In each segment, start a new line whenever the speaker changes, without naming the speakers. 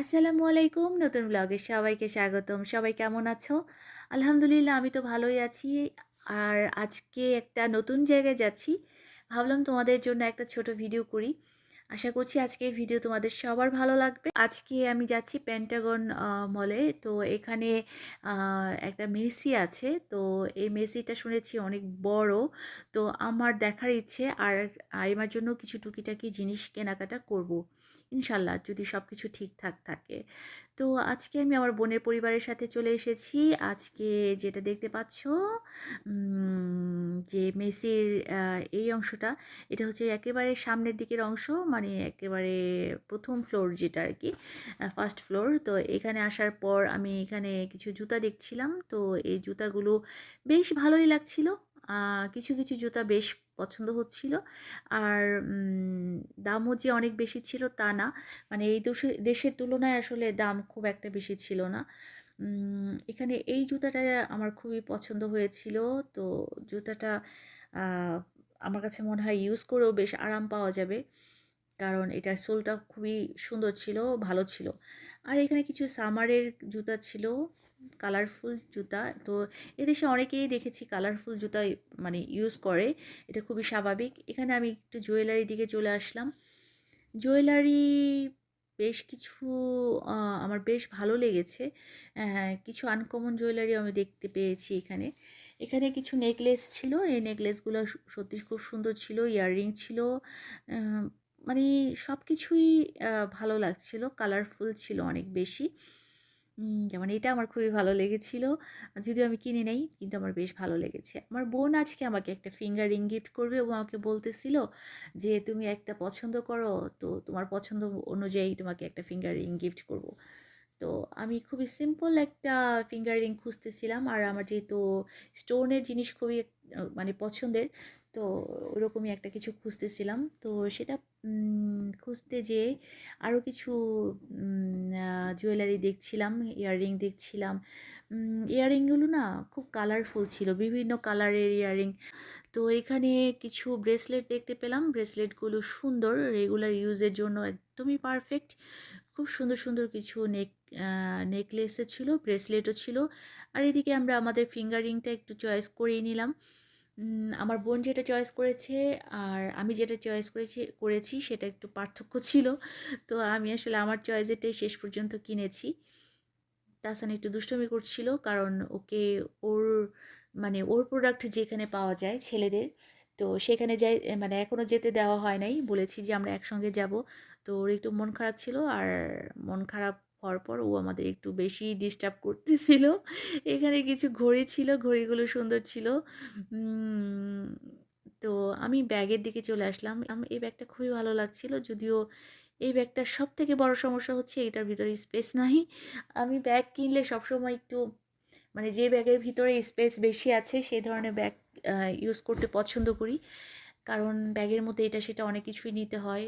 আসসালামু আলাইকুম, নতুন ব্লগে সবাইকে স্বাগতম। সবাই কেমন আছো? আলহামদুলিল্লাহ, আমি তো ভালোই আছি। আর আজকে একটা নতুন জায়গায় যাচ্ছি। ভাবলাম তোমাদের জন্য একটা ছোট ভিডিও করি। আশা করছি আজকে ভিডিও তোমাদের সবার ভালো লাগবে। আজকে আমি যাচ্ছি প্যান্টাগন মলে তো এখানে একটা মেসি আছে। তো এই মেসিটা শুনেছি অনেক বড়। তো আমার দেখার ইচ্ছে আর আমার জন্য কিছু টুকিটাকি জিনিস কেনাকাটা করব। ইনশাল্লাহ যদি সব কিছু ঠিকঠাক থাকে। তো আজকে আমি আমার বোনের পরিবারের সাথে চলে এসেছি। আজকে যেটা দেখতে পাচ্ছ যে মেসির এই অংশটা, এটা হচ্ছে একেবারে সামনের দিকের অংশ মানে একেবারে প্রথম ফ্লোর যেটা আর কি ফার্স্ট ফ্লোর তো এখানে আসার পর আমি এখানে কিছু জুতা দেখছিলাম। তো এই জুতাগুলো বেশ ভালোই লাগছিল। কিছু কিছু জুতা বেশ পছন্দ হচ্ছিল। আর দামও যে অনেক বেশি ছিল তা না। মানে এই দেশে দেশের তুলনায় আসলে দাম খুব একটা বেশি ছিল না। এখানে এই জুতাটা আমার খুবই পছন্দ হয়েছিল। তো জুতাটা আমার কাছে মনে হয় ইউজ করেও বেশ আরাম পাওয়া যাবে। কারণ এটার সোলটা খুবই সুন্দর ছিল, ভালো ছিল। আর এখানে কিছু সামারের জুতা ছিল। কালারফুল জুতা। তো এদেশে অনেকেই দেখেছি কালারফুল জুতা মানে ইউজ করে। এটা খুবই স্বাভাবিক। এখানে আমি একটু জুয়েলারি দিকে চলে আসলাম। জুয়েলারি বেশ কিছু আমার বেশ ভালো লেগেছে। কিছু আনকমন জুয়েলারি আমি দেখতে পেয়েছি এখানে। এখানে কিছু নেকলেস ছিল। এই নেকলেসগুলো সত্যি খুব সুন্দর ছিল ইয়াররিং ছিল। মানে সব কিছুই ভালো লাগছিল। কালারফুল ছিল অনেক বেশি। যেমন এটা আমার খুবই ভালো লেগেছিল। যদিও আমি কিনে নেই, কিন্তু আমার বেশ ভালো লেগেছে। আমার বোন আজকে আমাকে একটা ফিঙ্গার রিং গিফট করবে। ও আমাকে বলতেছিল যে, তুমি একটা পছন্দ করো, তো তোমার পছন্দ অনুযায়ী তোমাকে একটা ফিঙ্গার রিং গিফট করব। তো আমি খুবই সিম্পল একটা ফিঙ্গার রিং খুঁজতেছিলাম। আর আমার যেহেতু স্টোনের জিনিস খুবই মানে পছন্দের, তো ওরকমই একটা কিছু খুঁজতেছিলাম। তো সেটা খুঁজতে যেয়ে আরও কিছু জুয়েলারি দেখছিলাম ইয়াররিং দেখছিলাম। ইয়াররিংগুলো না খুব কালারফুল ছিল, বিভিন্ন কালারের ইয়াররিং তো এখানে কিছু ব্রেসলেট দেখতে পেলাম। ব্রেসলেটগুলো সুন্দর রেগুলার ইউজের জন্য একদমই পারফেক্ট খুব সুন্দর সুন্দর কিছু নেক নেকলেসও ছিল ব্রেসলেটও ছিল। আর এদিকে আমরা আমাদের ফিঙ্গার রিংটা একটু চয়েস করেই নিলাম। আমার বোন যেটা চয়েস করেছে আর আমি যেটা চয়েস করেছি করেছি সেটা একটু পার্থক্য ছিল। তো আমি আসলে আমার চয়েসেটাই শেষ পর্যন্ত কিনেছি। তাসান একটু দুষ্টুমি করছিল কারণ ওকে ওর মানে ওর প্রোডাক্ট যেখানে পাওয়া যায় ছেলেদের, তো সেখানে যাই মানে এখনও যেতে দেওয়া হয় নাই। বলেছি যে আমরা একসঙ্গে যাব। তো ওর একটু মন খারাপ ছিল আর মন খারাপ হওয়ার পর ও আমাদের একটু বেশি ডিস্টার্ব করতেছিল। এখানে কিছু ঘড়ি ছিল, ঘড়িগুলো সুন্দর ছিল। তো আমি ব্যাগের দিকে চলে আসলাম। এই ব্যাগটা খুবই ভালো লাগছিল। যদিও এই ব্যাগটার সব থেকে বড় সমস্যা হচ্ছে এটার ভিতরে স্পেস নাই। আমি ব্যাগ কিনলে সবসময় একটু মানে যে ব্যাগের ভিতরে স্পেস বেশি আছে সেই ধরনের ব্যাগ ইউজ করতে পছন্দ করি। কারণ ব্যাগের মধ্যে এটা, সেটা অনেক কিছুই নিতে হয়।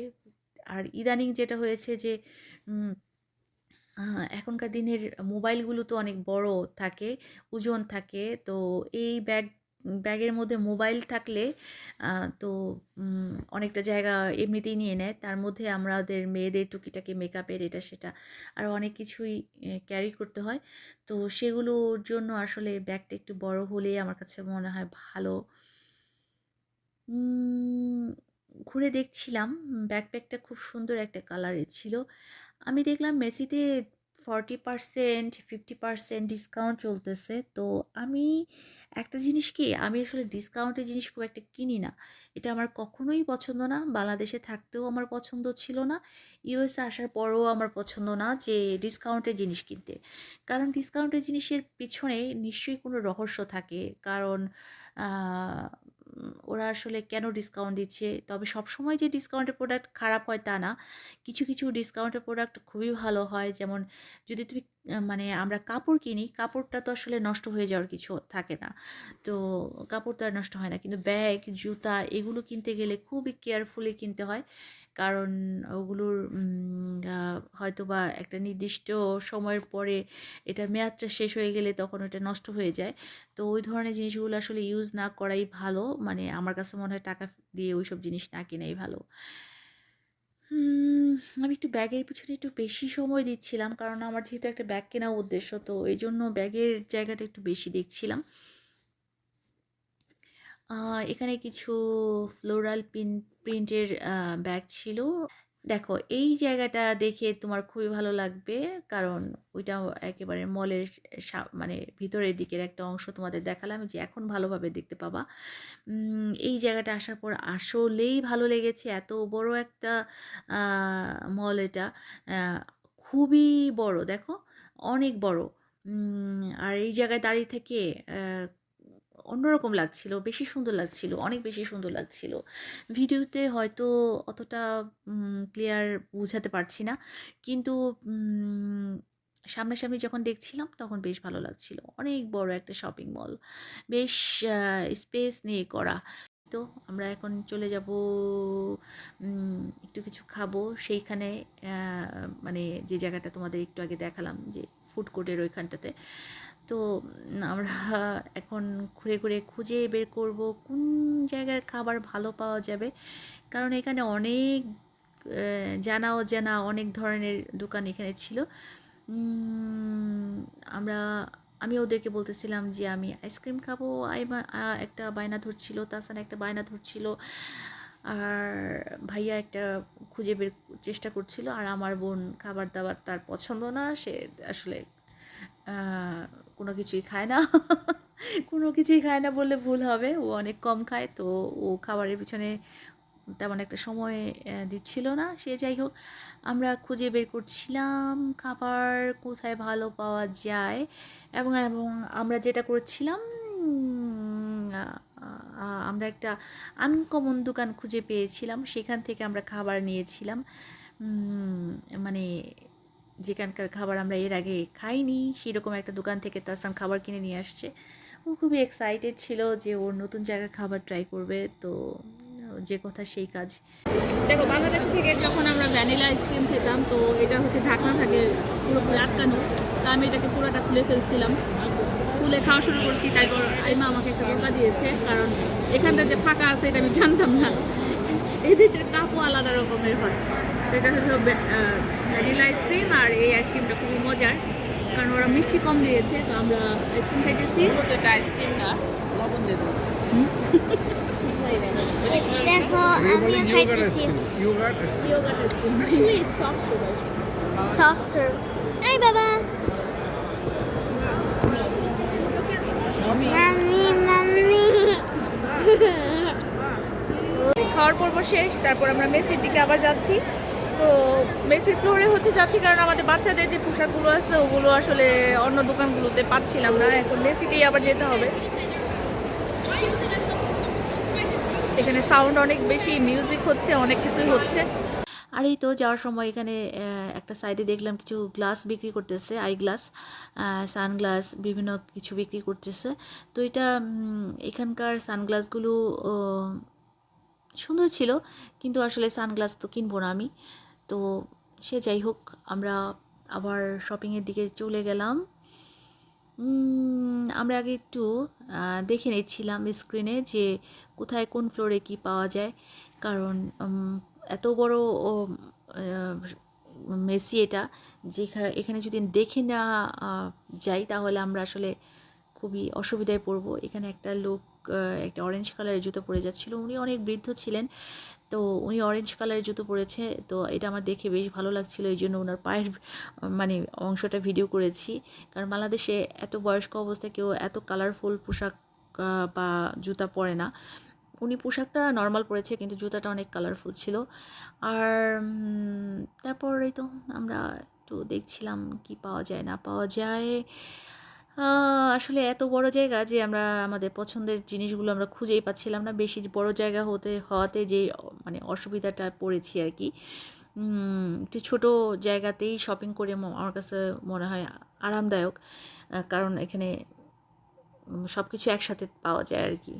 আর ইদানিং যেটা হয়েছে যে এখনকার দিনের মোবাইলগুলো তো অনেক বড় থাকে, ওজন থাকে, তো এই ব্যাগ, ব্যাগের মধ্যে মোবাইল থাকলে তো অনেকটা জায়গা এমনিতেই নিয়ে নেয়। তার মধ্যে আমাদের মেয়েদের টুকিটাকি মেকআপের এটা সেটা আর অনেক কিছুই ক্যারি করতে হয়। তো সেগুলোর জন্য আসলে ব্যাগটা একটু বড় হলে আমার কাছে মনে হয় ভালো। ঘুরে দেখছিলাম, ব্যাকপ্যাকটা খুব সুন্দর একটা কালারের ছিল। আমি দেখলাম মেসিতে forty percent fifty percent discount চলতেছে। তো আমি একটা জিনিস কি, আমি আসলে ডিসকাউন্টের জিনিস খুব একটা কিনি না। এটা আমার কখনোই পছন্দ না। বাংলাদেশে থাকতেও আমার পছন্দ ছিল না। ইউএসএ আসার পরেও আমার পছন্দ না যে ডিসকাউন্টের জিনিস কিনতে। কারণ ডিসকাউন্টের জিনিসের পিছনে নিশ্চয়ই কোনো রহস্য থাকে। কারণ ওরা আসলে কেন ডিসকাউন্ট দিচ্ছে? তবে সব সময় যে ডিসকাউন্টের প্রোডাক্ট খারাপ হয় তা না। কিছু কিছু ডিসকাউন্টের প্রোডাক্ট খুবই ভালো হয়। যেমন যদি তুমি মানে আমরা কাপড় কিনি, কাপড়টা তো আসলে নষ্ট হয়ে যাওয়ার কিছু থাকে না। তো কাপড় তো আর নষ্ট হয় না। কিন্তু ব্যাগ জুতা এগুলো কিনতে গেলে খুবই কেয়ারফুলি কিনতে হয়। কারণ ওগুলোর হয়তো বা একটা নির্দিষ্ট সময়ের পরে এটা মেয়াদটা শেষ হয়ে গেলে তখন ওটা নষ্ট হয়ে যায়। তো ওই ধরনের জিনিসগুলো আসলে ইউজ না করাই ভালো। মানে আমার কাছে মনে হয় টাকা দিয়ে ওই সব জিনিস না কেনাই ভালো। আমি একটু ব্যাগের পিছনে একটু বেশি সময় দিচ্ছিলাম। কারণ আমার যেহেতু একটা ব্যাগ কেনা উদ্দেশ্য, তো এই জন্য ব্যাগের জায়গাটা একটু বেশি দেখছিলাম। এখানে কিছু ফ্লোরাল পিন প্রিন্টের ব্যাগ ছিল। দেখো, এই জায়গাটা দেখে তোমার খুবই ভালো লাগবে, কারণ ওইটা একেবারে মলের মানে ভিতরের দিকের একটা অংশ তোমাদের দেখালাম, যে এখন ভালোভাবে দেখতে পাবা। এই জায়গাটা আসার পর আসলেই ভালো লেগেছে, এত বড় একটা মল এটা। খুবই বড়, দেখো, অনেক বড়। আর এই জায়গায় দাঁড়িয়ে থেকে অন্যরকম লাগছিল, বেশি সুন্দর লাগছিল, অনেক বেশি সুন্দর লাগছিল। ভিডিওতে হয়তো অতটা ক্লিয়ার বোঝাতে পারছি না, কিন্তু সামনাসামনি যখন দেখছিলাম তখন বেশ ভালো লাগছিল। অনেক বড় একটা শপিং মল বেশ স্পেস নিয়ে করা। তো আমরা এখন চলে যাব একটু কিছু খাব। সেইখানে মানে যে জায়গাটা তোমাদের একটু আগে দেখালাম যে ফুড কোর্টের ওইখানটাতে। তো আমরা এখন ঘুরে ঘুরে খুঁজে বের করব কোন জায়গার খাবার ভালো পাওয়া যাবে। কারণ এখানে অনেক জানা অজানা অনেক ধরনের দোকান এখানে ছিল। আমরা, আমি ওদেরকে বলতেছিলাম যে আমি আইসক্রিম খাব। একটা বায়না ধরছিল তাসান একটা বায়না ধরছিল। আর ভাইয়া একটা খুঁজে বের চেষ্টা করছিল। আর আমার বোন খাবার দাবার তার পছন্দ না, সে আসলে কোনো কিছুই খায় না। কোনো কিছুই খায় না বললে ভুল হবে। ও অনেক কম খায়, তো ও খাবারের পিছনে তেমন একটা সময় দিচ্ছিল না। সে যাই হোক, আমরা খুঁজে বের করছিলাম খাবার কোথায় ভালো পাওয়া যায় এবং এবং আমরা যেটা করছিলাম আমরা একটা আনকমন দোকান খুঁজে পেয়েছিলাম। সেখান থেকে আমরা খাবার নিয়েছিলাম। মানে যেখানকার খাবার আমরা এর আগে খাইনি, সেরকম একটা দোকান থেকে তাসাম খাবার কিনে নিয়ে আসছে। ও খুবই এক্সাইটেড ছিল যে ওর নতুন জায়গায় খাবার ট্রাই করবে, তো, যে কথা সেই কাজ।
দেখো, বাংলাদেশ থেকে যখন আমরা ভ্যানিলা আইসক্রিম খেতাম, তো এটা হচ্ছে ঢাকনা থাকে পুরোপুরি আটকানো। তা আমি এটাকে পুরোটা খুলে ফেলছিলাম। খুলে খাওয়া শুরু করছি, তারপর আইমা আমাকে একটা বোকা দিয়েছে, কারণ এখানটা যে ফাঁকা আছে এটা আমি জানতাম না। এই দেশের কাপও আলাদা রকমের হয়। এটা হলো ভ্যানিলা আইসক্রিম আর এই আইসক্রিমটা খুবই মজার। কারণ ওরা মিষ্টি কম দিয়েছে তো আমরা আইসক্রিম খাইতেছি।
তো এটা আইসক্রিম না লবণ দিয়ে দেবো
দেখো আমিও খাইতেছি।
Yogurt
yogurt ice cream
soft serve এই বাবা। Mummy mummy.
খাওয়ার পর্ব শেষ তারপর আমরা মেসির দিকে আবার যাচ্ছি। তো মেসির ফ্লোরে হচ্ছে যাচ্ছি কারণ আমাদের বাচ্চাদের যে পোশাকগুলো আছে, ওগুলো আসলে অন্য দোকানগুলোতে পাচ্ছিলাম না। এখন মেসিতেই আবার যেতে হবে। এখানে সাউন্ড অনেক বেশি মিউজিক হচ্ছে, অনেক কিছুই হচ্ছে।
আর এই তো যাওয়ার সময় এখানে একটা সাইডে দেখলাম কিছু গ্লাস বিক্রি করতেছে আই গ্লাস সানগ্লাস বিভিন্ন কিছু বিক্রি করতেছে। তো এটা এখানকার সানগ্লাসগুলো সুন্দর ছিল, কিন্তু আসলে সানগ্লাস তো কিনবো না আমি। তো সে যাই হোক, আমরা আবার শপিংয়ের দিকে চলে গেলাম। আমরা আগে একটু দেখে নিচ্ছিলাম স্ক্রিনে যে কোথায় কোন ফ্লোরে কি পাওয়া যায়। কারণ এত বড় মেসি এটা যেখানে এখানে যদি দেখে না যাই তাহলে আমরা আসলে খুবই অসুবিধায় পড়ব। এখানে একটা লোক একটা অরেঞ্জ কালারের জুতো পরে যাচ্ছিল। উনি অনেক বৃদ্ধ ছিলেন। তো উনি অরেঞ্জ কালারের জুতো পরেছে, তো এটা আমার দেখে বেশ ভালো লাগছিল, এই জন্য ওনার পায়ের মানে অংশটা ভিডিও করেছি। কারণ বাংলাদেশে এত বয়স্ক অবস্থায় কেউ এত কালারফুল পোশাক বা জুতা পরে না। উনি পোশাকটা নর্মাল পরেছে, কিন্তু জুতাটা অনেক কালারফুল ছিল। আর তারপর এই তো আমরা একটু দেখছিলাম কি পাওয়া যায়, না পাওয়া যায়। আসলে এত বড় জায়গা যে আমরা আমাদের পছন্দের জিনিসগুলো আমরা খুঁজেই পাচ্ছিলাম না। বেশি বড় জায়গা হতে, হওয়াতে যে মানে অসুবিধাটা পড়েছি আর কি। একটি ছোট জায়গাতেই শপিং করে আমার কাছে মনে হয় আরামদায়ক। কারণ এখানে সব কিছু একসাথে পাওয়া যায় আর কি।